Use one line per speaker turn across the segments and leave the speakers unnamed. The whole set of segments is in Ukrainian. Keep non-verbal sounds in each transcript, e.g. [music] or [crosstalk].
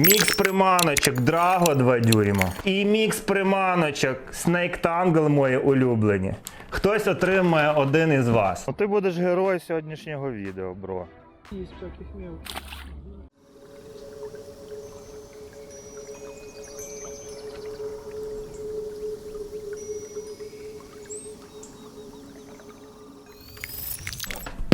Мікс приманочок Драго 2 дюйма. І мікс приманочок Snake Tangle мої улюблені. Хтось отримає один із вас. Ти будеш герой сьогоднішнього відео, бро.
Із всяких мелких.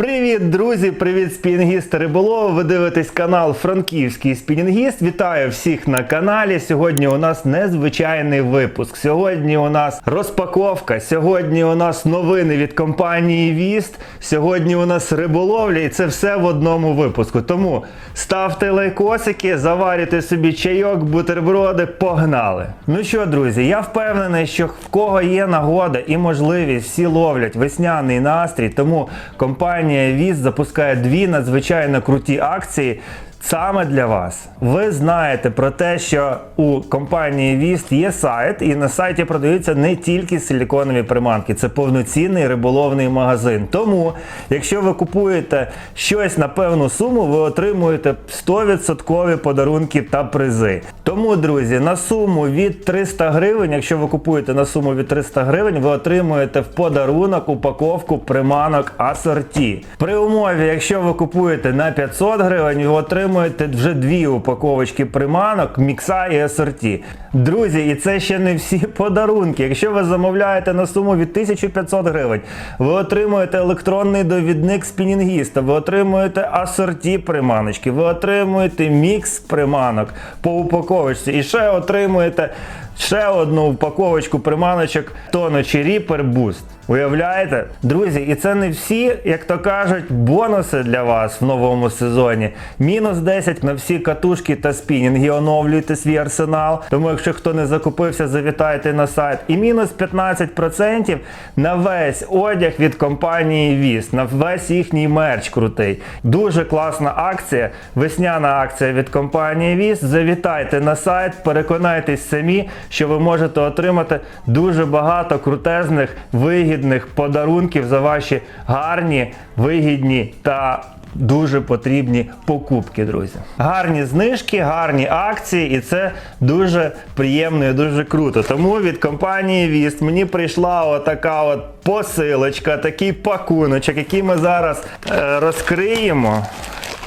Привіт, друзі! Привіт, спінінгісти риболови! Ви дивитесь канал Франківський спінінгіст. Вітаю всіх на каналі. Сьогодні у нас незвичайний випуск. Сьогодні у нас розпаковка. Сьогодні у нас новини від компанії Віст. Сьогодні у нас риболовля, і це все в одному випуску. Тому ставте лайкосики, заварюйте собі чайок, бутерброди. Погнали! Ну що, друзі, я впевнений, що в кого є нагода і можливість, всі ловлять весняний настрій. Тому компанія Віз запускає дві надзвичайно круті акції. Саме для вас. Ви знаєте про те, що у компанії Віст є сайт, і на сайті продаються не тільки силіконові приманки, це повноцінний риболовний магазин. Тому, якщо ви купуєте щось на певну суму, ви отримуєте 100% подарунки та призи. Тому, друзі, на суму від 300 гривень, якщо ви купуєте на суму від 300 гривень, ви отримуєте в подарунок упаковку приманок асорті. При умові, якщо ви купуєте на 500 гривень, ви отримуєте вже дві упаковочки приманок, мікса і асорті. Друзі, і це ще не всі [laughs] подарунки. Якщо ви замовляєте на суму від 1500 гривень, ви отримуєте електронний довідник спінінгіста, ви отримуєте асорті приманочки, ви отримуєте мікс приманок по упаковочці і ще отримуєте ще одну упаковочку приманочок Тоночі Reaper Boost. Уявляєте? Друзі, і це не всі, як то кажуть, бонуси для вас в новому сезоні. Мінус 10 на всі катушки та спінінги. Оновлюйте свій арсенал. Тому, якщо хто не закупився, завітайте на сайт. І мінус 15% на весь одяг від компанії Віс, на весь їхній мерч крутий. Дуже класна акція, весняна акція від компанії Віс. Завітайте на сайт, переконайтесь самі, що ви можете отримати дуже багато крутезних вигідних подарунків за ваші гарні, вигідні та дуже потрібні покупки, друзі. Гарні знижки, гарні акції, і це дуже приємно і дуже круто. Тому від компанії Віст мені прийшла отака от посилочка, такий пакуночок, який ми зараз е, розкриємо.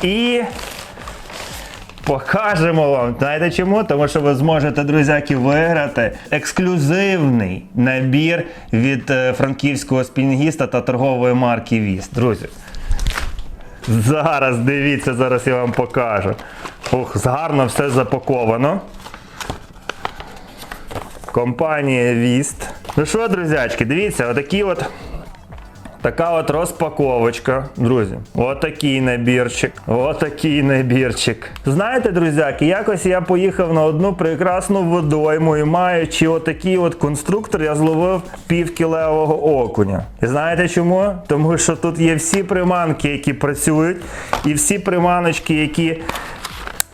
І Покажемо вам. Знаєте чому? Тому що ви зможете, друзяки, виграти ексклюзивний набір від е, франківського спінінгіста та торгової марки Віст. Друзі. Зараз дивіться, зараз я вам покажу. Ух, гарно все запаковано. Компанія Віст. Ну що, друзячки, дивіться, отакі от. Така от розпаковочка, друзі. Отакий набірчик. Отакий набірчик. Знаєте, друзяки, якось я поїхав на одну прекрасну водойму і маючи отакий от конструктор, я зловив півкілевого окуня. І знаєте чому? Тому що тут є всі приманки, які працюють, і всі приманочки, які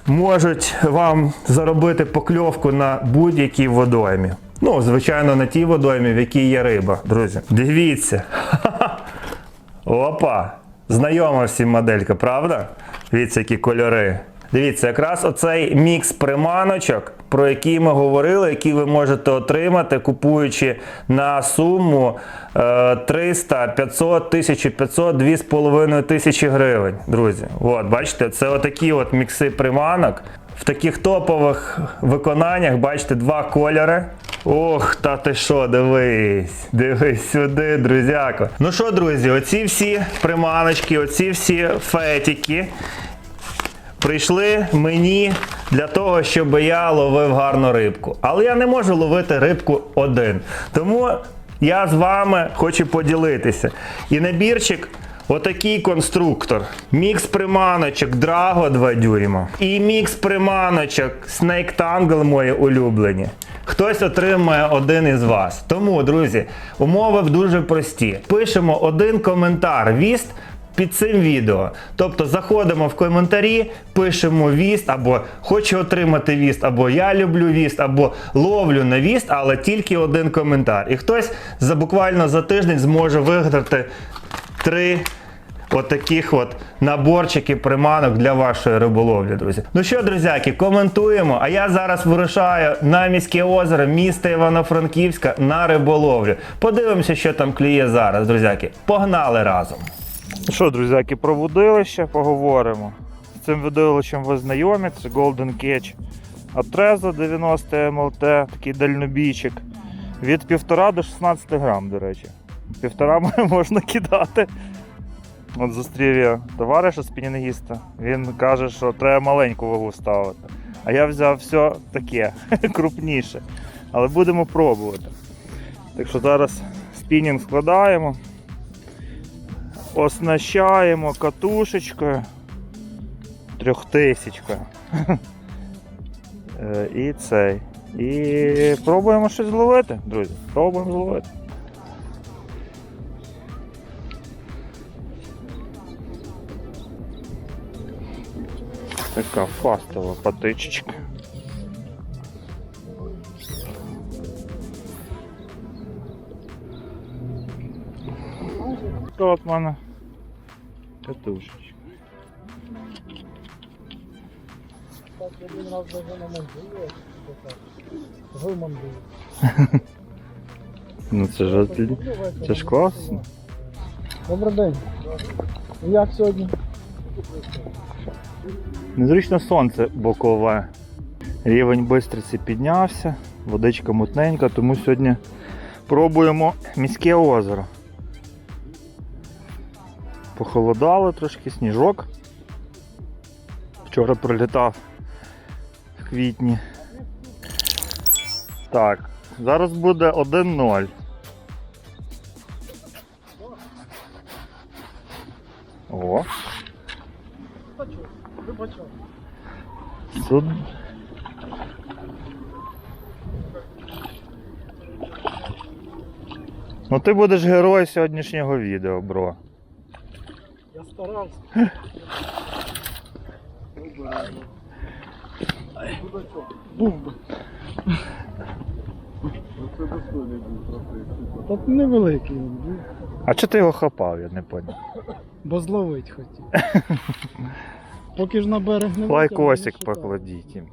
можуть вам заробити покльовку на будь-якій водоймі. Ну, звичайно, на тій водоймі, в якій є риба, друзі. Дивіться. Опа! Знайома всім моделька, правда? Дивіться, які кольори. Дивіться, якраз оцей мікс приманочок, про який ми говорили, який ви можете отримати, купуючи на суму е, 300, 500, 1500, 2500 тисячі гривень, друзі. От, бачите, це отакі от мікси приманок. В таких топових виконаннях, бачите, два кольори. Ох, та ти що, дивись, дивись сюди, друзяко. Ну що, друзі, оці всі приманочки, оці всі фетики прийшли мені для того, щоб я ловив гарну рибку. Але я не можу ловити рибку один. Тому я з вами хочу поділитися. І набірчик. Отакий конструктор. Мікс приманочок Драго 2 дюйма. І мікс приманочок Snake Tangle мої улюблені. Хтось отримає один із вас. Тому, друзі, умови дуже прості. Пишемо один коментар віст під цим відео. Тобто заходимо в коментарі, пишемо віст, або хочу отримати віст, або я люблю віст, або ловлю на віст, але тільки один коментар. І хтось за буквально за тиждень зможе виграти три
отаких от наборчиків приманок для вашої риболовлі, друзі. Ну що, друзяки, коментуємо. А я зараз вирушаю на міське озеро міста Івано-Франківська на риболовлю. Подивимося, що там клює зараз, друзяки. Погнали разом.
Ну що, друзяки, про водилище поговоримо. З цим водилищем ви знайомі, це Golden Catch Atreza 90 МЛТ, такий дальнобійчик. Від 1,5 до 16 грам, до речі. Півтора [laughs] можна кидати. От зустрів я товариша спінінгіста. Він каже, що треба маленьку вагу ставити. А я взяв все таке, [laughs] крупніше. Але будемо пробувати. Так що зараз спінінг складаємо оснащаємо катушечкою трьохтисячкою. [laughs] Е, І цей. І пробуємо щось зловити, друзі. Пробуємо зловити. Така фастова патичечка. От мене катушечка.
Так, один раз даже на. Ви мандує.
Ну це ж це ж класно.
Добрий день. Як сьогодні?
Незручно сонце бокове. Рівень бистриці піднявся, водичка мутненька, тому сьогодні пробуємо міське озеро. Похолодало трошки сніжок. Вчора прилітав в квітні. Так, зараз буде 1-0. О, Суд... Ну ти будеш герой сьогоднішнього відео, бро.
Я старався. Був би. Тут невеликий він був,
А чого ти його хапав, я не поняв.
бо зловить хотів. [laughs] Поки ж на берег не
Лайкосик покладіть їм.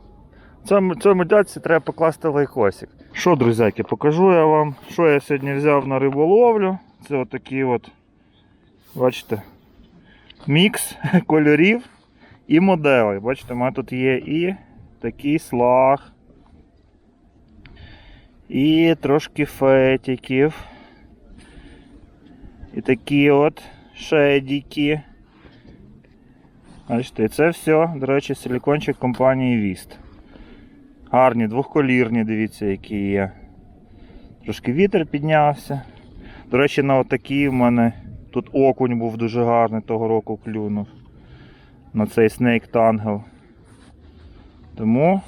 Цьому, цьому дядьці треба покласти лайкосик. Що, друзяки, покажу я вам, що я сьогодні взяв на риболовлю. Це отакий от, бачите, мікс [laughs] кольорів і моделей. Бачите, у мене тут є і такий слаг, і трошки фетиків, і такі от шедіки. Бачите, це все, до речі, силікончик компанії Віст. Гарні, двохколірні, дивіться, які є. Трошки вітер піднявся. До речі, на отакий в мене тут окунь був дуже гарний, того року клюнув. На цей Snake Tangle. Тому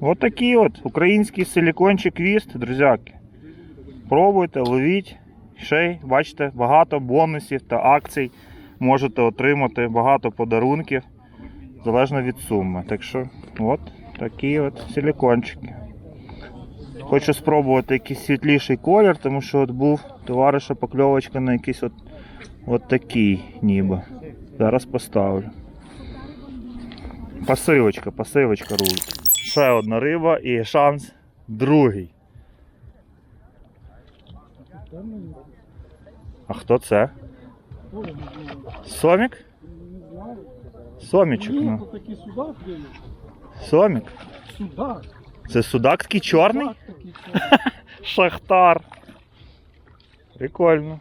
отакий от український силікончик Віст, друзяки. Пробуйте, ловіть. Ще й, бачите, багато бонусів та акцій можете отримати багато подарунків залежно від суми. Так що, от такі от силікончики. Хочу спробувати якийсь світліший колір, тому що от був товариша покльовочка на якийсь от, от такий ніби. Зараз поставлю. Пасивочка, пасивочка рулить. Ще одна риба і шанс другий. А хто це?
теж не було.
Сомік?
Не знаю.
Сомічок,
Ні,
ну.
тут такий судак є.
Сомік.
Судак.
Це судак такий чорний? [laughs]
Судак такий чорний.
Шахтар. Прикольно.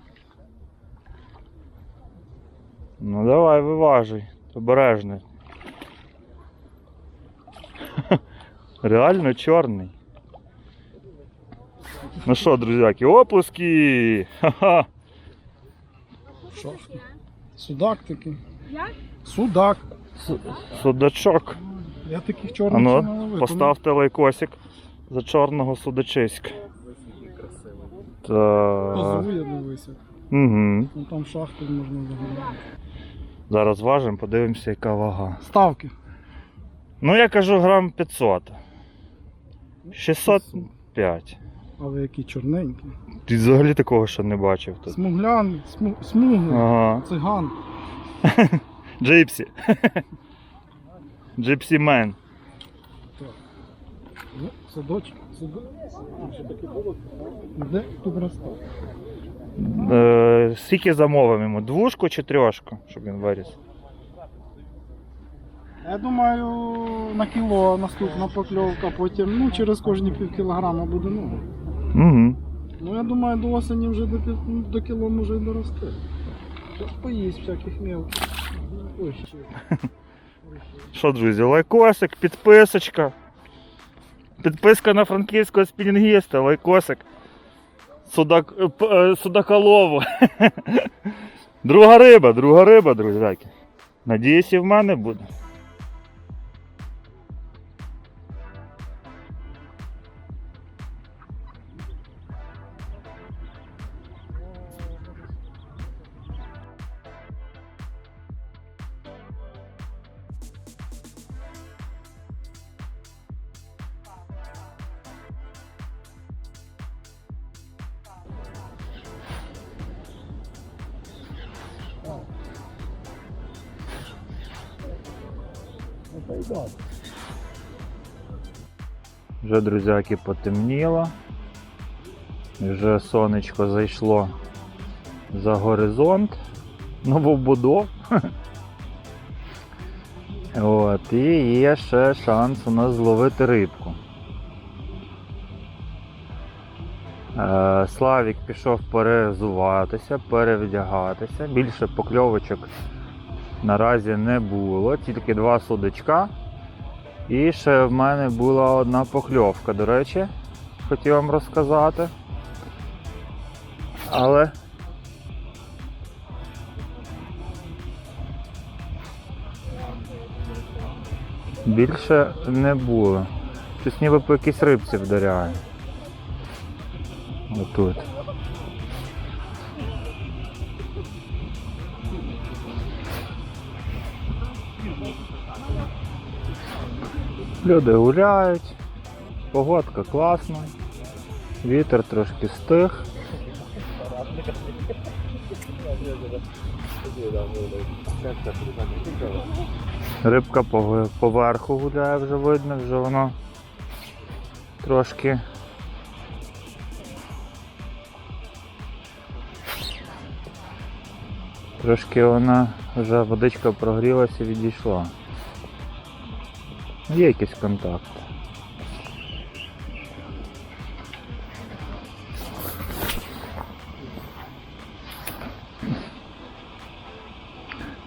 Ну давай, виважуй. Обережно. [laughs] Реально чорний. Ну що, друзяки, оплески! [laughs] Ха-ха!
Що? Судак такий.
Як?
Судак.
Судачок.
Я таких чорних не
Ану,
ловив.
поставте лайкосик за чорного судачиська. Так.
Позує, дивися.
Угу.
Ну там шахти можна заглянути.
Зараз важимо, подивимося, яка вага.
Ставки.
Ну, я кажу грам 500. 605.
Але які чорненькі.
Ти взагалі такого ще не бачив тут.
Смуглян, сму, смуглий,
Ага.
циган. [laughs]
Джипсі. Джипсі мен.
Ну, садочок, садочок. Де тут росте?
Е, скільки замовимо йому? Двушку чи трьошку, щоб він виріс?
Я думаю, на кіло наступна покльовка, потім ну, через кожні пів кілограма буде новий.
Угу.
Ну я думаю, до осені вже до, ну, до кіло може й дорости. Поїсть всяких мелких. Ой, ще. [laughs]
Що, друзі, лайкосик, підписочка. Підписка на франківського спінінгіста, лайкосик. Судак, е, е, судаколову. [laughs] друга риба, друга риба, друзяки. Надіюсь, і в мене буде. Вже, друзяки, потемніло. Вже сонечко зайшло за горизонт. Новобудов. [laughs] От, і є ще шанс у нас зловити рибку. Е, Славік пішов перезуватися, перевдягатися. Більше покльовочок наразі не було, тільки два судочка. І ще в мене була одна покльовка, до речі, хотів вам розказати. Але. Більше не було. Щось ніби по якійсь рибці вдаряє. Отут. Люди гуляють, погодка класна, вітер трошки стих. Рибка пове- поверху гуляє вже видно, вже воно трошки. Трошки вона вже водичка прогрілася і відійшла. Є якийсь контакт.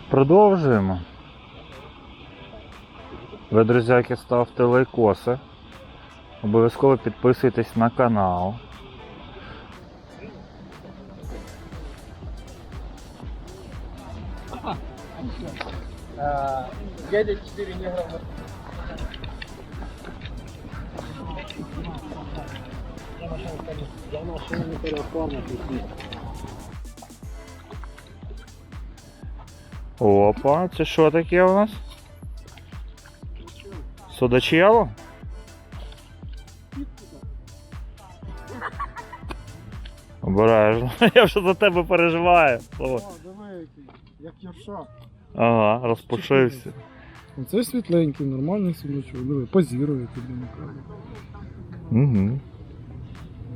Продовжуємо. Ви, друзяки, ставте лайкоси. Обов'язково підписуйтесь на канал.
Дядя 4 негра. Я машину не переоформив.
Опа, це що таке у нас? Судачело? Обережно. [laughs] Я вже за тебе переживаю. О,
який, як ярша.
Ага, розпушився.
Оце світленький, нормальний судачок. Диви, позірує тобі.
Угу.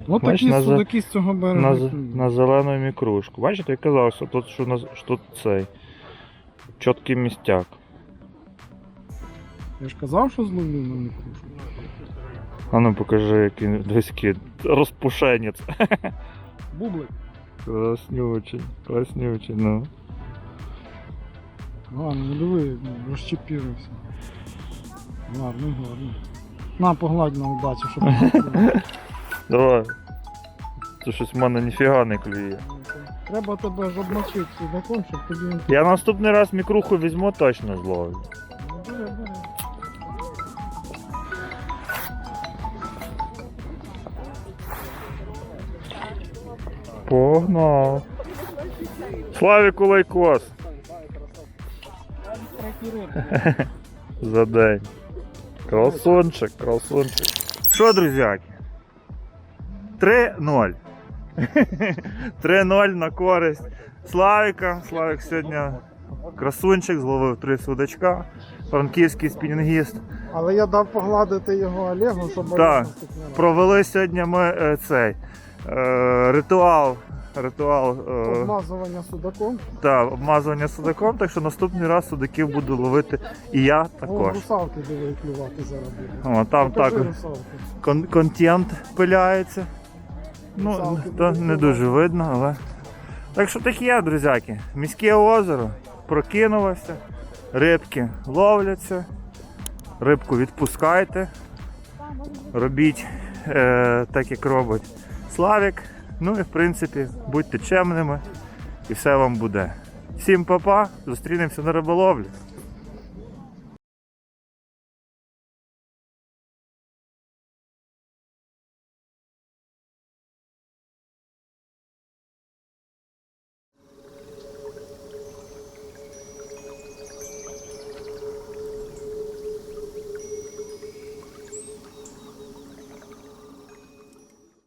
От
Бачиш,
такі
на за-
судаки з цього берега.
На, з-
клюють.
на зелену мікрушку. Бачите, я казав, що тут, що, на- що тут цей чіткий містяк.
Я ж казав, що зловлю на мікрушку.
А ну покажи, який кіт. Розпушенець. [laughs]
Бублик.
Класнючий, класнючий, ну.
Гарно, ну диви, розчепірився. Гарно, гарно. На, погладь на удачу, щоб не. [laughs]
Давай. Це щось в мене ніфіга не клює.
Треба тебе ж обмочити судаком, щоб тобі він
Я наступний раз мікруху візьму точно зловлю.
Бери, бери.
Погнав. Славіку лайкос. [laughs] За день. Красунчик, красунчик. Що, друзяки? 3-0. 3-0 [laughs] на користь Славіка. Славік сьогодні красунчик, зловив три судачка. Франківський спінінгіст.
Але я дав погладити його Олегу, щоб
Так. Провели сьогодні ми е, цей е, ритуал. Ритуал е,
Обмазування судаком.
та, обмазування судаком, так що наступний раз судаків буду ловити і я
О,
також.
русалки диви клювати зараз.
О, там
Покажи
так
русалки.
кон- контент пиляється. Ну,
Русалки
то
будуть
не дуже видно, але. Так що таке, є, друзяки. Міське озеро прокинулося, рибки ловляться, рибку відпускайте. Робіть е, так, як робить Славік. Ну і в принципі, будьте чемними і все вам буде. Всім па-па, зустрінемося на риболовлі.